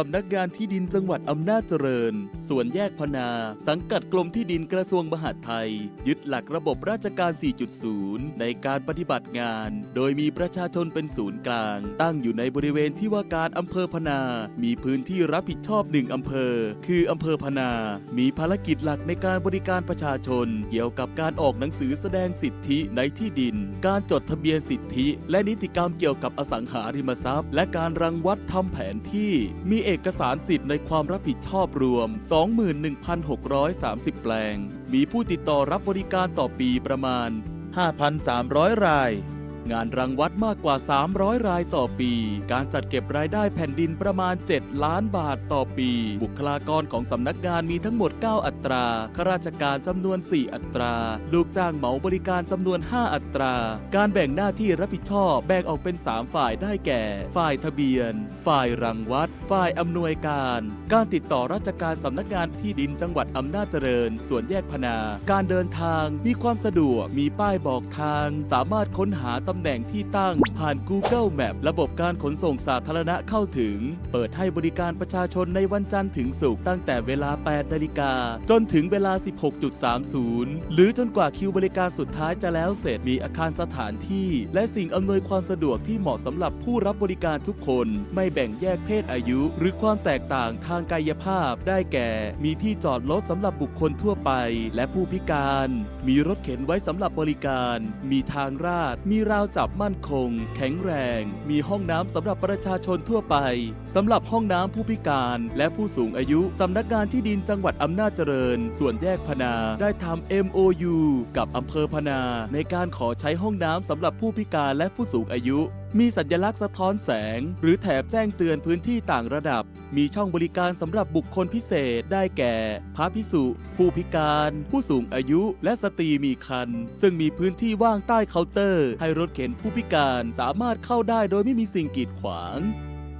สำนักงานที่ดินจังหวัดอำนาจเจริญ ส่วนแยกพนา สังกัดกรมที่ดินกระทรวงมหาดไทย ยึดหลักระบบราชการ 4.0 ในการปฏิบัติงาน โดยมีประชาชนเป็นศูนย์กลาง ตั้งอยู่ในบริเวณที่ว่าการอำเภอพนา มีพื้นที่รับผิดชอบหนึ่งอำเภอ คืออำเภอพนา มีภารกิจหลักในการบริการประชาชน เกี่ยวกับการออกหนังสือแสดงสิทธิในที่ดิน การจดทะเบียนสิทธิ และนิติกรรมเกี่ยวกับอสังหาริมทรัพย์ และการรังวัดทำแผนที่มีเอกสารสิทธิ์ในความรับผิดชอบรวม 21,630 แปลง มีผู้ติดต่อรับบริการต่อปีประมาณ 5,300 ราย งานรังวัดมากกว่า 300 รายต่อปี การจัดเก็บรายได้แผ่นดินประมาณ 7 ล้านบาทต่อปี บุคลากรของสำนักงานมีทั้งหมด 9 อัตรา ข้าราชการจำนวน 4 อัตรา ลูกจ้างเหมาบริการจำนวน 5 อัตรา การแบ่งหน้าที่รับผิดชอบแบ่งออกเป็น 3 ฝ่ายได้แก่ ฝ่ายทะเบียน ฝ่ายรังวัด ฝ่ายอำนวยการ การติดต่อราชการสำนักงานที่ดินจังหวัดอำนาจเจริญส่วนแยกพนา การเดินทางมีความสะดวก มีป้ายบอกทาง สามารถค้นหาตำำแหน่งที่ตั้ง ผ่าน Google Map ระบบการขนส่งสาธารณะเข้าถึง เปิดให้บริการประชาชนในวันจันทร์ถึงศุกร์ตั้งแต่เวลา 8 นาฬิกา จนถึงเวลา 16.30 หรือจนกว่าคิวบริการสุดท้ายจะแล้วเสร็จมีอาคารสถานที่ และสิ่งอำนวยความสะดวกที่เหมาะสำหรับผู้รับบริการทุกคน ไม่แบ่งแยกเพศอายุ หรือความแตกต่างทางกายภาพได้แก่ มีที่จอดรถสำหรับบุคคลทั่วไป และผู้พิการ มีรถเข็นไว้สำหรับบริการ มีทางราดมีราวจับมั่นคง แข็งแรง มีห้องน้ำสำหรับประชาชนทั่วไปสำหรับห้องน้ำผู้พิการและผู้สูงอายุสำนักงานที่ดินจังหวัดอำนาจเจริญ ส่วนแยกพนาได้ทำ MOU กับอำเภอพนา ในการขอใช้ห้องน้ำสำหรับผู้พิการและผู้สูงอายุมีสัญลักษณ์สะท้อนแสง หรือแถบแจ้งเตือนพื้นที่ต่างระดับ มีช่องบริการสำหรับบุคคลพิเศษได้แก่ พระพิสุ ผู้พิการ ผู้สูงอายุ และสตรีมีครรภ์ซึ่งมีพื้นที่ว่างใต้เคาน์เตอร์ ให้รถเข็นผู้พิการสามารถเข้าได้โดยไม่มีสิ่งกีดขวาง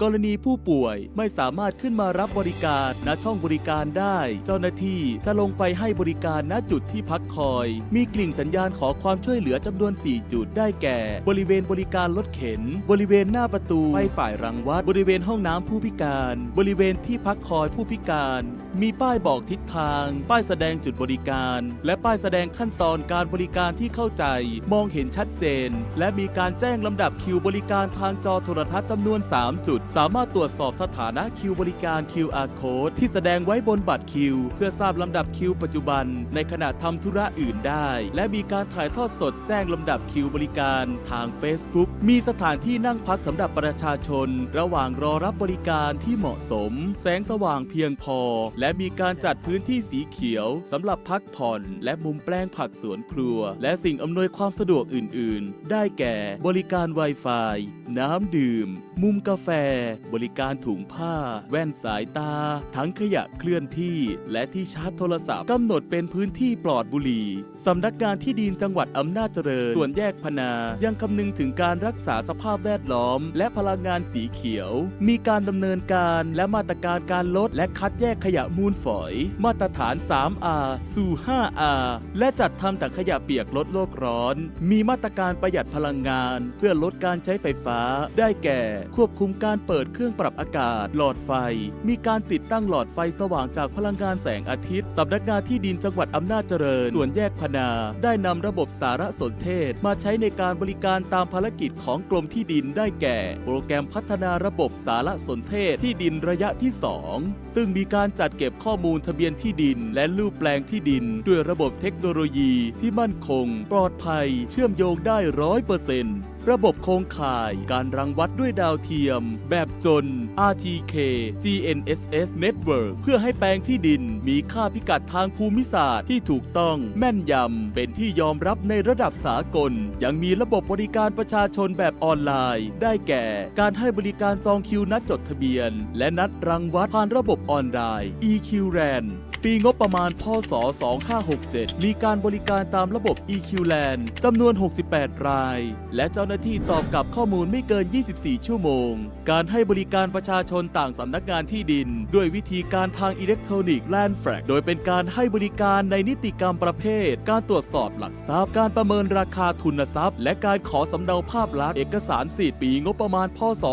กรณีผู้ป่วยไม่สามารถขึ้นมารับบริการณช่องบริการได้ เจ้าหน้าที่จะลงไปให้บริการณจุดที่พักคอย มีกลิ่งสัญญาณขอความช่วยเหลือจำนวน 4 จุดได้แก่ บริเวณบริการรถเข็น บริเวณหน้าประตูไปฝ่ายรังวัด บริเวณห้องน้ำผู้พิการ บริเวณที่พักคอยผู้พิการ มีป้ายบอกทิศทาง ป้ายแสดงจุดบริการ และป้ายแสดงขั้นตอนการบริการที่เข้าใจ มองเห็นชัดเจน และมีการแจ้งลำดับคิวบริการทางจอโทรทัศน์จำนวน 3 จุดสามารถตรวจสอบสถานะคิวบริการ QR code ที่แสดงไว้บนบัตรคิว เพื่อทราบลำดับคิวปัจจุบัน ในขณะทำธุระอื่นได้ และมีการถ่ายทอดสดแจ้งลำดับคิวบริการ ทาง Facebook มีสถานที่นั่งพักสำหรับประชาชน ระหว่างรอรับบริการที่เหมาะสม แสงสว่างเพียงพอ และมีการจัดพื้นที่สีเขียวสำหรับพักผ่อน และมุมแปลงผักสวนครัว และสิ่งอำนวยความสะดวกอื่น ๆ ได้แก่บริการ Wi-Fi น้ำดื่ม มุมกาแฟบริการถุงผ้า แว่นสายตา ทั้งขยะเคลื่อนที่ และที่ชาร์จโทรศัพท์กำหนดเป็นพื้นที่ปลอดบุหรี่สำนักงานที่ดินจังหวัดอำนาจเจริญ ส่วนแยกพนา ยังคำนึงถึงการรักษาสภาพแวดล้อม และพลังงานสีเขียว มีการดำเนินการและมาตรการการลด และคัดแยกขยะมูลฝอย มาตรฐาน 3R สู่ 5R และจัดทำถังขยะเปียกลดโลกร้อน มีมาตรการประหยัดพลังงาน เพื่อลดการใช้ไฟฟ้า ได้แก่ ควบคุมการเปิดเครื่องปรับอากาศ หลอดไฟ มีการติดตั้งหลอดไฟสว่างจากพลังงานแสงอาทิตย์สำนักงานที่ดินจังหวัดอำนาจเจริญ ส่วนแยกพนา ได้นำระบบสารสนเทศ มาใช้ในการบริการตามภารกิจของกรมที่ดินได้แก่ โปรแกรมพัฒนาระบบสารสนเทศที่ดินระยะที่ 2 ซึ่งมีการจัดเก็บข้อมูลทะเบียนที่ดิน และรูปแปลงที่ดิน ด้วยระบบเทคโนโลยีที่มั่นคง ปลอดภัย เชื่อมโยงได้ร้อยเปอร์เซ็นต์ ระบบโครงข่าย การรังวัดด้วยดาวเทียม แบบจน RTK GNSS Network เพื่อให้แปลงที่ดินมีค่าพิกัดทางภูมิศาสตร์ที่ถูกต้องแม่นยำ เป็นที่ยอมรับในระดับสากล ยังมีระบบบริการประชาชนแบบออนไลน์ ได้แก่ การให้บริการจองคิวนัดจดทะเบียน และนัดรังวัดผ่านระบบออนไลน์ EQRAN ปีงบประมาณ พศ 2567 มีการบริการตามระบบ EQ Land จำนวน 68 ราย และเจ้าหน้าน้าที่ตอบกลับข้อมูลไม่เกิน 24 ชั่วโมง การให้บริการประชาชนต่างสำนักงานที่ดิน ด้วยวิธีการทางอิเล็กทรอนิกส์ Land f r a g โดยเป็นการให้บริการในนิติกรรมประเภท การตรวจสอบหลักทรัพย์ การประเมินราคาทุนทรัพย์ และการขอสำเนาภาพลักษณ์เอกสารสิทธิ์ปีงบประมาณ พศ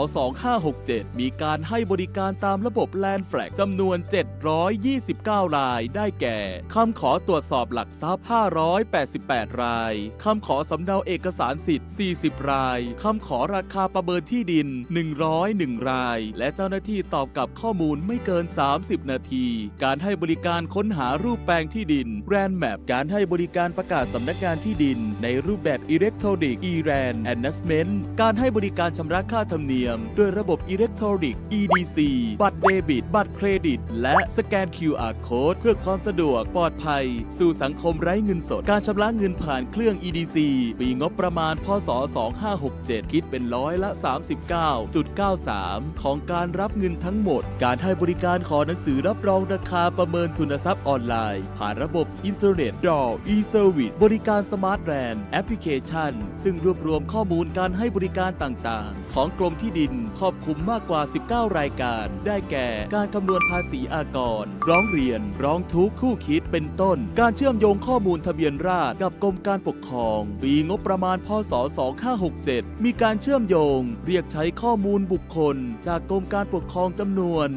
2567 มีการให้บริการตามระบบ Land f r a g จำนวน 729 ราย ได้แก่คำขอตรวจสอบหลักทรัพย์ 588 รายคำขอสำเนาเอกสารสิทธิ์ 40 รายคำขอราคาประเมินที่ดิน 101 ราย และเจ้าหน้าที่ตอบกลับข้อมูลไม่เกิน 30 นาที การให้บริการค้นหารูปแปลงที่ดิน r a n Map การให้บริการประกาศสำนักงานที่ดิน ในรูปแบบอิเล็กทรอนิกส์ e-RAN Announcement การให้บริการชำระค่าธรรมเนียม ด้วยระบบอิเล็กทรอนิกส์ EDC บัตรเดบิต บัตรเครดิต และสแกน QR Code เพื่อความสะดวกปลอดภัย สู่สังคมไร้เงินสด การชำระเงินผ่านเครื่อง EDC ปีงบประมาณพศ2567 คิดเป็นร้อยละ 39.93 ของการรับเงินทั้งหมด การให้บริการขอหนังสือรับรองราคาประเมินทุนทรัพย์ออนไลน์ ผ่านระบบอินเทอร์เน็ตดอ e-service บริการสมาร์ทแรนแอปพลิเคชัน ซึ่งรวบรวมข้อมูลการให้บริการต่างๆ ของกรมที่ดินครอบคลุมมากกว่า 19 รายการ ได้แก่การคำนวณภาษีอากร ร้องเรียน ร้องทุกข์คู่คิดเป็นต้น การเชื่อมโยงข้อมูลทะเบียนราษฎร์กับกรมการปกครอง ปีงบประมาณพศ2567 มีการเชื่อมโยง เรียกใช้ข้อมูลบุคคล จากกรมการปกครองจำนวน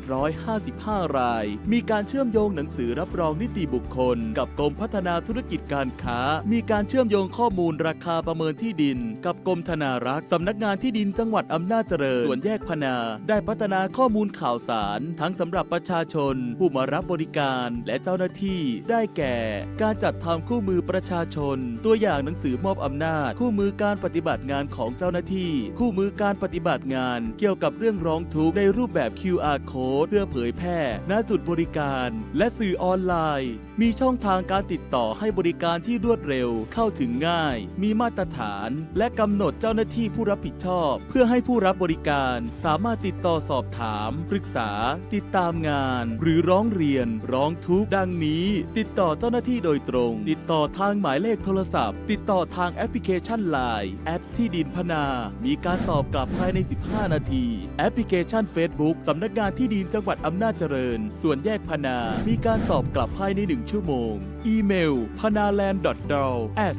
4,855 ราย มีการเชื่อมโยงหนังสือรับรองนิติบุคคล กับกรมพัฒนาธุรกิจการค้า มีการเชื่อมโยงข้อมูลราคาประเมินที่ดิน กับกรมธนารักษ์สำนักงานที่ดินจังหวัดอำนาจเจริญส่วนแยกพนา ได้พัฒนาข้อมูลข่าวสาร ทั้งสำหรับประชาชน ผู้มารับบริการและเจ้าหน้าที่ได้แก่ การจัดทำคู่มือประชาชน ตัวอย่างหนังสือมอบอำนาจคูู่่มือการปฏิบัติงานของเจ้าหน้าที่ คู่มือการปฏิบัติงาน เกี่ยวกับเรื่องร้องทุกข์ในรูปแบบ QR code เพื่อเผยแพร่ณจุดบริการ และสื่อออนไลน์ มีช่องทางการติดต่อให้บริการที่รวดเร็ว เข้าถึงง่าย มีมาตรฐาน และกำหนดเจ้าหน้าที่ผู้รับผิดชอบ เพื่อให้ผู้รับบริการ สามารถติดต่อสอบถาม ปรึกษา ติดตามงาน หรือร้องเรียน ร้องทุกข์ดังนี้ ติดต่อเจ้าหน้าที่โดยตรง ติดต่อทางหมายเลขโทรศัพท์ ติดต่อทางแอปพลิเคชัน Line แอปที่ดินพนา มีการตอบกลับภายใน 15 นาที แอปพลิเคชัน Facebook สำนักงานที่ดินจังหวัดอำนาจเจริญ ส่วนแยกพนา มีการตอบกลับภายใน 1 ชั่วโมง อีเมล p a n a l a n d d o w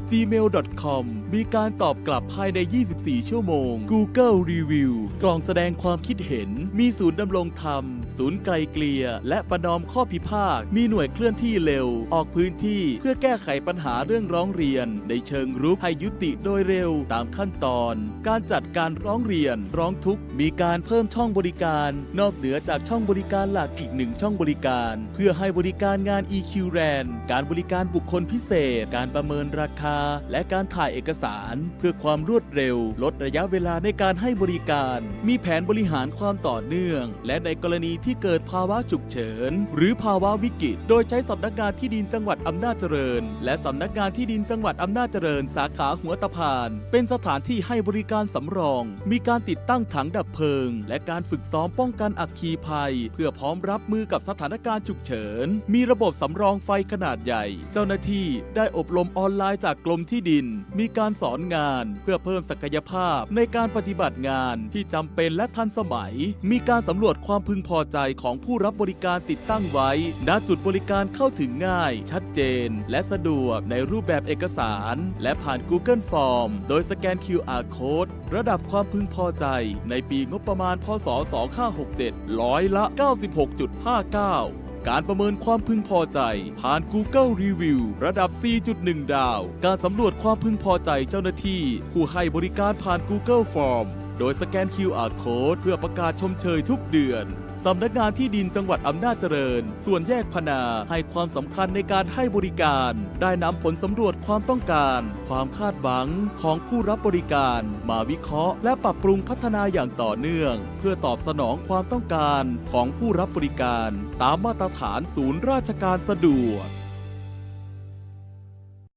gmail com มีการตอบกลับภายใน 24 ชั่วโมง Google Review กล่องแสดงความคิดเห็น มีศูนย์ดำรงธรรม ศูนย์ไกลเกลี่ยและประนอมข้อพิพาทมีหน่วยเคลื่อนที่เร็ว ออกพื้นที่เพื่อแก้ไขปัญหาเรื่องร้องเรียน ในเชิงรุกให้ยุติโดยเร็วตามขั้นตอน การจัดการร้องเรียน ร้องทุกข์มีการเพิ่มช่องบริการ นอกเหนือจากช่องบริการหลักอีกหนึ่งช่องบริการ เพื่อให้บริการงาน EQ RAN การบริการบุคคลพิเศษ การประเมินราคา และการถ่ายเอกสาร เพื่อความรวดเร็ว ลดระยะเวลาในการให้บริการ มีแผนบริหารความต่อเนื่อง และในกรณีที่เกิดภาวะฉุกเฉิน หรือภาวะวิกฤต โดยใช้สำนักงานที่ดินจังหวัดอำนาจเจริญ และสำนักงานที่ดินจังหวัดอำนาจเจริญ สาขาหัวตะพาน เป็นสถานที่ให้บริการสำรอง มีการติดตั้งถังดับเพลิง และการฝึกซ้อมป้องกันอัคคีภัย เพื่อพร้อมรับมือกับสถานการณ์ฉุกเฉิน มีระบบสำรองไฟขนาดใหญ่ เจ้าหน้าที่ได้อบรมออนไลน์จากกรมที่ดิน มีการสอนงานเพื่อเพิ่มศักยภาพในการปฏิบัติงานที่จำเป็นและทันสมัย มีการสำรวจความพึงพอใจของผู้รับบริการติดตั้งไว้ ณ จุดบริการเข้าถึงง่าย ชัดเจน และสะดวกในรูปแบบเอกสาร และผ่าน Google Form โดยสแกน QR Code ระดับความพึงพอใจ ในปีงบประมาณ พศ 2567 ร้อยละ 96.59การประเมินความพึงพอใจ ผ่าน Google Review ระดับ 4.1 ดาว การสำรวจความพึงพอใจเจ้าหน้าที่ ผู้ให้บริการผ่าน Google Form โดยสแกน QR Code เพื่อประกาศชมเชยทุกเดือน สำนักงานที่ดินจังหวัดอำนาจเจริญ ส่วนแยกพนาให้ความสำคัญในการให้บริการ ได้นำผลสำรวจความต้องการ ความคาดหวังของผู้รับบริการ มาวิเคราะห์ และปรับปรุงพัฒนาอย่างต่อเนื่อง เพื่อตอบสนองความต้องการของผู้รับบริการ ตามมาตรฐานศูนย์ราชการสะดวก